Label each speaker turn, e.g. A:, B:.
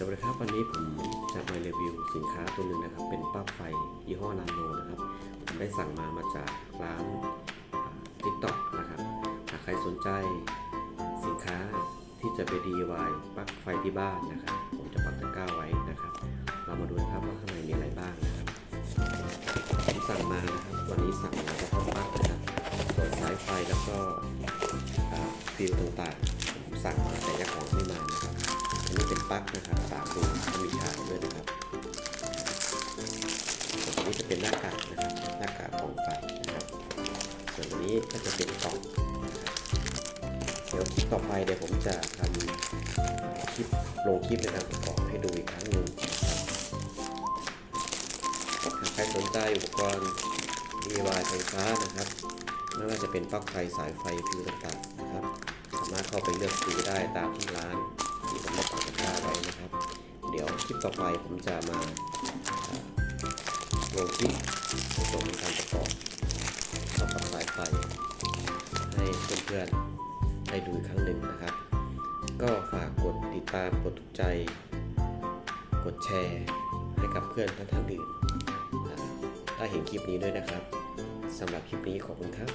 A: สวัสดีครับวันนี้ผมจะมารีวิวสินค้าตัวหนึ่งนะครับ เป็นปลั๊กไฟยี่ห้อนาโนนะครับผมได้สั่งมามาจากร้านทิกต็อกนะครับหากใครสนใจสินค้าที่จะไป DIY ปลั๊กไฟที่บ้านนะครับ ผมจะปักตะกร้าไว้นะครับ เรามาดูนะครับว่าข้างในมีอะไรบ้างนะครับผมสั่งมานะครับวันนี้สั่งมาเฉพาะปลั๊กนะครับส่วนสายไฟแล้วก็ฟิลต่างๆผมสั่งมาแต่ยังของไม่มานะครับ ปลั๊กนะครับสามรูมีชายด้วยนะครับส่วนนี้จะเป็นหน้ากากนะครับหน้ากากของไฟนะครับ ส่วนนี้ก็จะเป็นกล่องเดี๋ยวคลิปต่อไปเดี๋ยวผมจะทำคลิปลงคลิปในการประกอบให้ดูอีกครั้งหนึ่งหากใครสนใจอุปกรณ์ DIY ไฟฟ้านะครับ ไม่ว่าจะเป็นปลั๊กไฟสายไฟฟิวต่างๆนะครับ สามารถเข้าไปเลือกซื้อได้ตามที่ร้านที่ผมมา ลิปต่อไปผมจะมาลงคลิปในส่วนของการประกอบต่อปักสายไฟให้เพื่อนๆได้ดูอีกครั้งหนึ่งนะครับ ก็ฝากกดติดตามกดถูกใจ กดแชร์ให้กับเพื่อนท่านๆอื่นอ่าได้เห็นคลิปนี้ด้วยนะครับสำหรับคลิปนี้ขอบคุณครับ